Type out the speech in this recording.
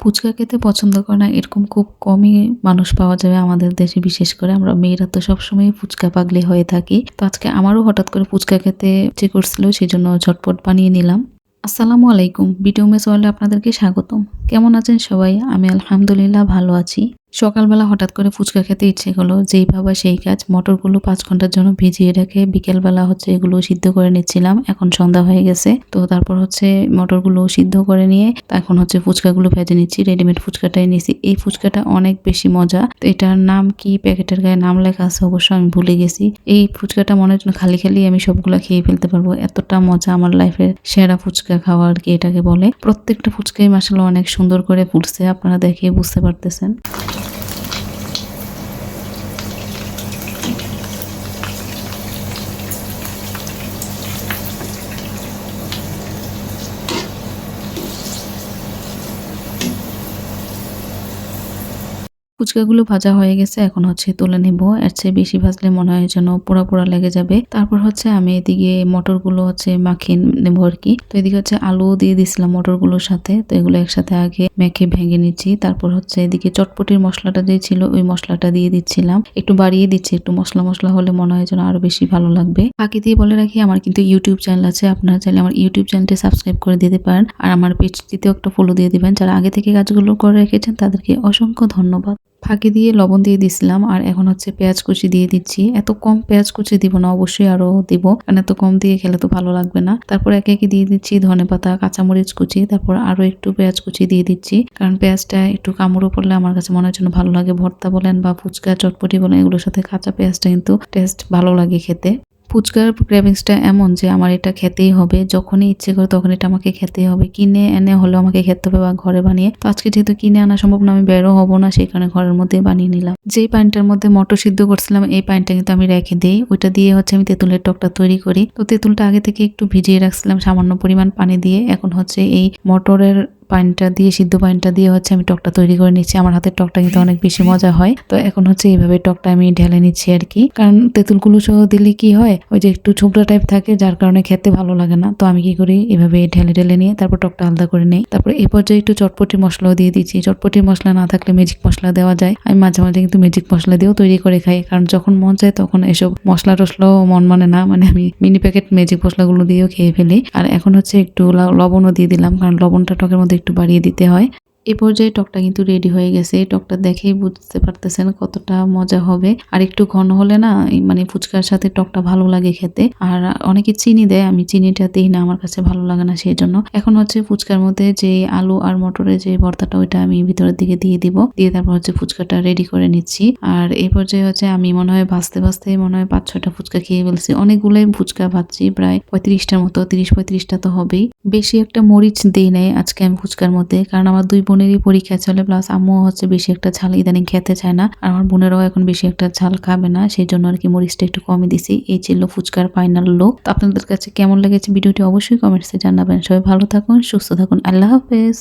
ফুচকা খেতে পছন্দ করে না, এরকম খুব কমই মানুষ পাওয়া যাবে আমাদের দেশে, বিশেষ করে আমরা মেয়েরা তো সবসময় ফুচকা পাগলি হয়ে থাকি। তো আজকে আমারও হঠাৎ করে ফুচকা খেতে ইচ্ছে করছিল সেই জন্য ঝটপট বানিয়ে নিলাম। আসসালামু আলাইকুম ভিডিও মেস ওয়ার্ল্ডে আপনাদেরকে স্বাগতম। কেমন আছেন সবাই? আমি আলহামদুলিল্লাহ ভালো আছি। সকালবেলা হঠাৎ করে ফুচকা খেতে ইচ্ছে হলো যেই ভাবা সেই কাজ, মটরগুলো পাঁচ ঘণ্টার জন্য ভিজিয়ে রেখে বিকেলবেলা হচ্ছে এগুলো সিদ্ধ করে নিচ্ছিলাম। এখন সন্ধ্যা হয়ে গেছে, তো তারপর হচ্ছে মটরগুলো সিদ্ধ করে নিয়ে এখন হচ্ছে ফুচকাগুলো ভেজে নিচ্ছি রেডিমেড ফুচকাটাই নিয়েছি এই ফুচকাটা অনেক বেশি মজা। তো এটার নাম কি? প্যাকেটের গায়ে নাম লেখা আছে, অবশ্য আমি ভুলে গেছি। এই ফুচকাটা মনে হচ্ছে খালি খালি আমি সবগুলো খেয়ে ফেলতে পারব। এতটা মজা আমার লাইফের সেরা ফুচকা খাওয়া আর কি এটাকে বলে? প্রত্যেকটা ফুচকাই মাসাল অনেক সুন্দর করে ফুটছে, আপনারা দেখে বুঝতে পারতেছেন। ফুচকাগুলো ভাজা হয়ে গেছে, এখন হচ্ছে তুলে নেব। এর চেয়ে বেশি ভাজলে মনে হয় যেন পোড়া পোড়া লেগে যাবে। তারপর হচ্ছে আমি এদিকে মটরগুলো হচ্ছে মাখিয়ে নেব আর কি। তো এদিকে হচ্ছে আলু দিয়ে দিছিলাম মটরগুলোর সাথে। তো এগুলো একসাথে আগে মেখে ভেঙে নিচ্ছি। তারপর হচ্ছে এদিকে চটপটির মশলাটা যে ছিল, ওই মশলাটা দিয়ে দিচ্ছিলাম। একটু বাড়িয়ে দিচ্ছি, একটু মশলা মশলা হলে মনে হয় যেন আরও বেশি ভালো লাগবে। বাকি দিয়ে বলে রাখি, আমার কিন্তু ইউটিউব চ্যানেল আছে। আপনারা চাইলে আমার ইউটিউব চ্যানেলটি সাবস্ক্রাইব করে দিতে পারেন। আর আমার পেজটিতেও একটা ফলো দিয়ে দিবেন। যারা আগে থেকে কাজগুলো করে রেখেছেন, তাদেরকে অসংখ্য ধন্যবাদ। ফাঁকি দিয়ে লবণ দিয়ে দিছিলাম, আর এখন হচ্ছে পেঁয়াজ কুচি দিয়ে দিচ্ছি। এত কম পেঁয়াজ কুচি দিব না, অবশ্যই আরও দিব, কারণ এত কম দিয়ে খেলে তো ভালো লাগবে না। তারপর একে একে দিয়ে দিচ্ছি ধনে পাতা, কাঁচামরিচ কুচি, তারপর আরও একটু পেঁয়াজ কুচি দিয়ে দিচ্ছি, কারণ পেঁয়াজটা একটু কামড়ো পড়লে আমার কাছে মনে হচ্ছে ভালো লাগে। ভর্তা বলেন বা ফুচকা, চটপটি বলেন, এগুলোর সাথে কাঁচা পেঁয়াজটা কিন্তু টেস্ট ভালো লাগে খেতে। ফুচকার ক্রেভিংসটা এমন যে আমার এটা খেতেই হবে, যখনই ইচ্ছে করে তখন এটা আমাকে খেতেই হবে। কিনে এনে হলেও আমাকে খেতে হবে বা ঘরে বানিয়ে। তো আজকে যেহেতু কিনে আনা সম্ভব না, আমি বেরো হব না, সেই কারণে ঘরের মধ্যে বানিয়ে নিলাম। যেই পানিটার মধ্যে মটর সিদ্ধ করছিলাম, এই পানিটা কিন্তু আমি রেখে দিই। ওইটা দিয়ে হচ্ছে আমি তেঁতুলের টকটা তৈরি করি। তো তেঁতুলটা আগে থেকে একটু ভিজিয়ে রাখছিলাম সামান্য পরিমাণ পানি দিয়ে। এখন হচ্ছে এই মটরের পানিটা দিয়ে, সিদ্ধ পানিটা দিয়ে হচ্ছে আমি টকটা তৈরি করে নিচ্ছি। আমার হাতের টকটা কিন্তু অনেক বেশি মজা হয়। তো এখন হচ্ছে এইভাবে টকটা আমি ঢেলে নিচ্ছি আর কি। কারণ তেঁতুলগুলো সহ দিলে কি হয়, ওই যে একটু ছোবড়া টাইপ থাকে, যার কারণে খেতে ভালো লাগে না। তো আমি কি করি এভাবে ঢেলে ঢেলে নিয়ে তারপর টকটা আলাদা করে নিই। তারপর এই পর্যায়ে একটু চটপটি মশলাও দিয়ে দিচ্ছি। চটপটি মশলা না থাকলে ম্যাজিক মশলা দেওয়া যায়। আমি মাঝে মাঝে কিন্তু ম্যাজিক মশলা দিয়েও তৈরি করে খাই। কারণ যখন মন চায় তখন এসব মশলা টসলাও মন মানে না। মানে আমি মিনি প্যাকেট ম্যাজিক মশলাগুলো দিয়েও খেয়ে ফেলি। আর এখন হচ্ছে একটু লবণও দিয়ে দিলাম। কারণ লবণটা টকের মধ্যে একটু বাড়িয়ে দিতে হয়। এই পর্যায়ে টকটা কিন্তু রেডি হয়ে গেছে। টকটা দেখেই বুঝতে পারতেছেন কতটা মজা হবে। আর একটু ঘন হলে না মানে ফুচকার সাথে টকটা ভালো লাগে খেতে। আর অনেকে চিনি দেয়, আমি চিনিটা দিই না, আমার কাছে ভালো লাগে না সেই জন্য এখন হচ্ছে ফুচকার মধ্যে যে আলু আর মটরের যে ভর্তাটা, ওইটা আমি ভিতরের দিকে দিয়ে দিব। দিয়ে তারপর হচ্ছে ফুচকাটা রেডি করে নিচ্ছি। আর এই পর্যায়ে হচ্ছে আমি মনে হয় ভাজতে ভাজতে মনে হয় পাঁচ ছয়টা ফুচকা খেয়ে ফেলছি। অনেকগুলোই ফুচকা ভাজছি, প্রায় পঁয়ত্রিশটার মতো, তিরিশ পঁয়ত্রিশটা তো হবেই। বেশি একটা মরিচ দিই নাই আজকে আমি ফুচকার মধ্যে, কারণ আমার দুই বোনেরই পরীক্ষা চলে প্লাস আম্মু হচ্ছে বেশি একটা ঝাল, ইদানিং খেতে চায় না, আর আমার বোনেরাও এখন বেশি একটা ঝাল খাবে না সেই জন্য আর কি মরিচটা একটু কমে দিছি। এই ছিল ফুচকার ফাইনাল লোক তো আপনাদের কাছে কেমন লেগেছে ভিডিওটি অবশ্যই কমেন্টসে জানাবেন। সবাই ভালো থাকুন, সুস্থ থাকুন, আল্লাহ হাফেজ।